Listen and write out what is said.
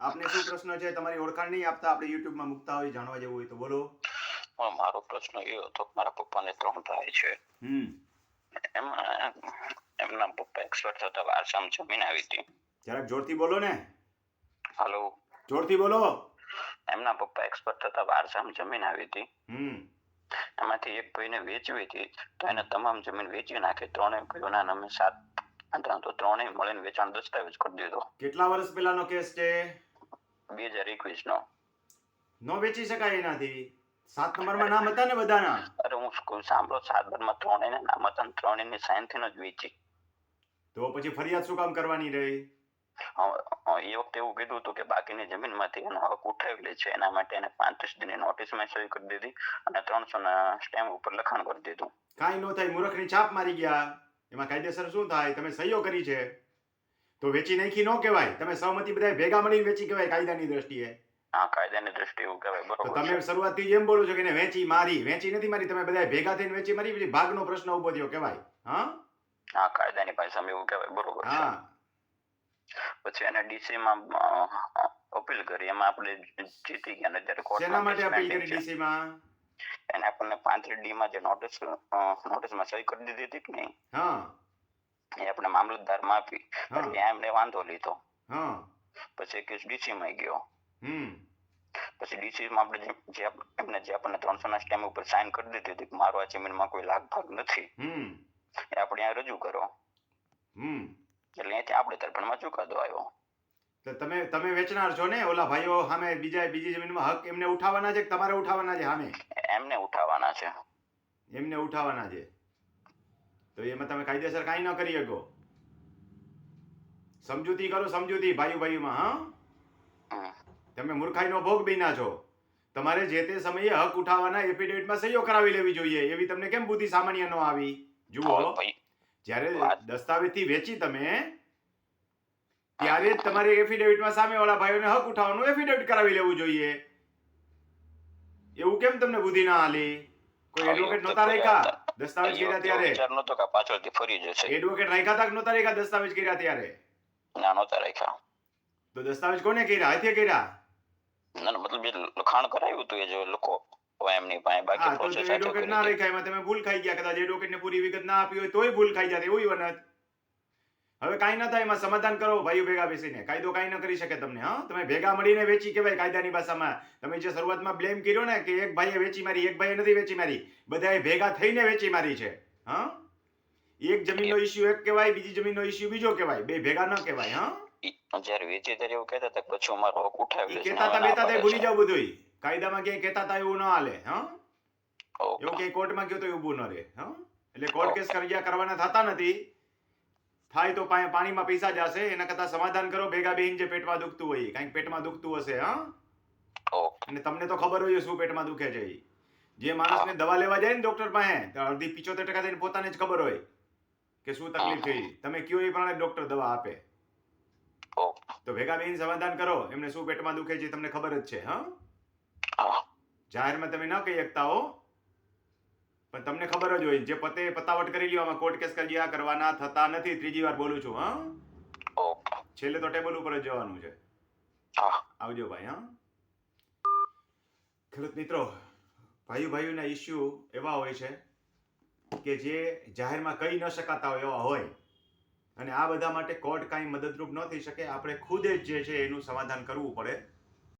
આપને શું પ્રશ્ન છે? તમારી ઓળખાણ નહીં આપતા આપણે યુટ્યુબમાં મૂકતા હોય જાણવા જેવું હોય તો બોલો. મારો પ્રશ્ન એ હતો મારા પપ્પાને ત્રણ ભાઈ છે. હમ. એમાં એમના પપ્પા એક્સપર્ટ થતા વારસામાં જમીન આવી હતી. જરાક જોરથી બોલો ને. હાલો જોરથી બોલો. એમના પપ્પા એક્સપર્ટ થતા વારસામાં જમીન આવી હતી. હમ. એમાંથી એક ભાઈને વેચવી હતી તો એને તમામ જમીન વેચી નાખી ત્રણેય ભાઈઓના નામે સાત તો ત્રણેય મળીને વેચાણ દસ્તાવેજ કરી દીધો. કેટલા વર્ષ પહેલાનો કેસ છે? બે હજાર એકવીસ નો નો વેચી શકાય એનાથી. સાત નંબરમાં નામ હતા ને બધાના? અરે હું સાંભળો સાત બારમાં ત્રણેયના નામ હતા ને ત્રણેયની સાયન્સથી જ વેચી. તો પછી ફરિયાદ શું કામ કરવાની રહી? એ વખતે એવું કીધું હતું કે બાકીની જમીનમાંથી એનો હક ઉઠાવી લે છે. એના માટે એને પાંત્રીસ દિનની નોટિસમાં સહી કરી દીધી અને ત્રણસો ના સ્ટેમ્પ ઉપર લખાણ કરી દીધું. કાંઈ ન થાય મૂર્ખની છાપ મારી ગયા. એમાં કાયદેસર શું થાય? તમે સહીઓ કરી છે. તો વેચી નાખી ન કહેવાય. તમે સહમતી બધા ભેગા મળીને વેચી કહેવાય કાયદાની દ્રષ્ટિએ. હા કાયદાની દ્રષ્ટિએ એવું કહેવાય તો બરોબર તમે શરૂઆતથી એમ બોલો છો કે વેચી મારી. વેચી નથી મારી તમે બધા ભેગા થઈને વેચી મારી પછી ભાગનો પ્રશ્ન ઊભો થયો કહેવાય. હા? હા કાયદાની ભાષામાં એવું કહેવાય બરોબર હા. પછી એને ડીસી માં અપીલ કરી. એમાં આપણે જીતી ગયા ને કોર્ટ શેના માટે અપીલ કરી ડીસી માં એને આપણને પાંત્રીસ ડી માં જે નોટિસ નોટિસમાં સહી કરી દીધી હતી કે નહીં? હા. એ આપણે મામલતદારમાં આપી. એટલે એમને વાંધો લીધો. પછી કેસ ડીસી માં ગયો. પછી ડીસી માં આપણે જે- એમને જે આપણને ત્રણસો ના સ્ટેમ્પ ઉપર સાઇન કરી દીધી હતી કે મારો આ જમીનમાં કોઈ લાગ ભાગ નથી એ આપણે અહીંયા રજૂ કરો. એટલે અહીંયાથી આપણે તરફેણમાં ચુકાદો આવ્યો. તમે તમે વેચનાર છો ને? ઓલા ભાઈઓ સામે બીજા બીજી જમીનમાં હક એમને ઉઠાવવાના છે કે તમારે ઉઠાવવાના છે સામે? એમને ઉઠાવવાના છે. એમને ઉઠાવવાના છે. તો એમાં તમે કાયદેસર કાંઈ ન કરી શકો. સમજૂતી કરો સમજૂતી ભાઈ ભાઈમાં હા? તમે મૂર્ખાઈનો ભોગ બીના છો. તમારે જે તે સમયે હક ઉઠાવવાના એફિડેવિટમાં સહીઓ કરાવી લેવી જોઈએ. એવી તમને કેમ બુદ્ધિ સામાન્ય ન આવી? જુઓ. જ્યારે દસ્તાવેજથી વેચી તમે ત્યારે જ તમારે એફિડેવિટમાં સામેવાળા ભાઈઓને હક ઉઠાવવાનું એફિડેવિટ કરાવી લેવું જોઈએ. એવું કેમ તમને બુદ્ધિ ના આલી કોઈ એડવોકેટ નહોતા રાખ્યા. દસ્તાવેજ કર્યા ત્યારે? વિચાર નહોતો કે પાછળથી ફરી જશે. એડવોકેટ રાખ્યા તક કે રાખ્યા દસ્તાવેજ કર્યા ત્યારે? ના નહોતા રાખ્યા. તો દસ્તાવેજ કોને કર્યા? હાથે કર્યા? ના ના, મતલબ જે લખાણ કરાયું હતું એ જે લોકો એમની પાસે બાકી પ્રોસેસ ના રાખ્યા એમાં તમે ભૂલ ખાઈ ગયા. કદાચ એડવોકેટને પૂરી વિગત ના આપી હોય તોય ભૂલ ખાઈ જાય એવું વનત. હવે કાંઈ ન થાય એમાં સમાધાન કરો ભાઈઓ ભેગા બેસીને. કાયદો કાંઈ ન કરી શકે તમને હા? તમે ભેગા મળીને વેચી કહેવાય કાયદાની ભાષામાં. તમે જે શરૂઆતમાં બ્લેમ કર્યો ને કે એક ભાઈએ વેચી મારી એક ભાઈએ નથી વેચી મારી બધાએ ભેગા થઈને વેચી મારી છે હા? એક જમીનનો ઇશ્યુ એક કહેવાય બીજી જમીનનો ઇશ્યુ બીજો કહેવાય બે ભેગા ન કહેવાય હા? જ્યારે વેચી ત્યારે એવું કહેતા હતા પછી અમારો હક ઉઠાવી કહેતા હતા બેતા તે ભૂલી. જાવ બધું કાયદામાં ક્યાંય કહેતા હતા એવું ન હાલે હા? એવું ક્યાંય કોર્ટમાં કહ્યું તો એવું ન રહે હા? એટલે કોર્ટ કેસ કર્યા કરવાના થતા નથી. થાય તો પાણીમાં પૈસા જશે એના કરતા સમાધાન કરો ભેગા બેહીને જે પેટમાં દુખતું હોય કંઈક પેટમાં દુખતું હશે હા? અને તમને તો ખબર હોય શું પેટમાં દુખે છે. જે માણસને દવા લેવા જાય ને ડોક્ટર પાસે તો અડધી પિચોતેર ટકા થઈને પોતાને જ ખબર હોય કે શું તકલીફ થઈ તમે કયો એ પ્રમાણે ડોક્ટર દવા આપે. તો ભેગા બેહીને સમાધાન કરો એમને શું પેટમાં દુખે છે તમને ખબર જ છે હા. જાહેરમાં તમે ન કહી શકતા હો પણ તમને ખબર જ હોય જે પતે પતાવટ કરી લ્યો આમાં કોર્ટ કેસ કર્યા કરવાના થતા નથી ત્રીજી વાર બોલું છું હા? છેલ્લે તો ટેબલ ઉપર જ જવાનું છે. આવજો ભાઈ હા? ખેડૂત મિત્રો ભાઈઓ ભાઈઓના ઇસ્યુ એવા હોય છે કે જે જાહેરમાં કહી ન શકાતા હોય એવા હોય. અને આ બધા માટે કોર્ટ કાંઈ મદદરૂપ ન થઈ શકે. આપણે ખુદ જ જે છે એનું સમાધાન કરવું પડે.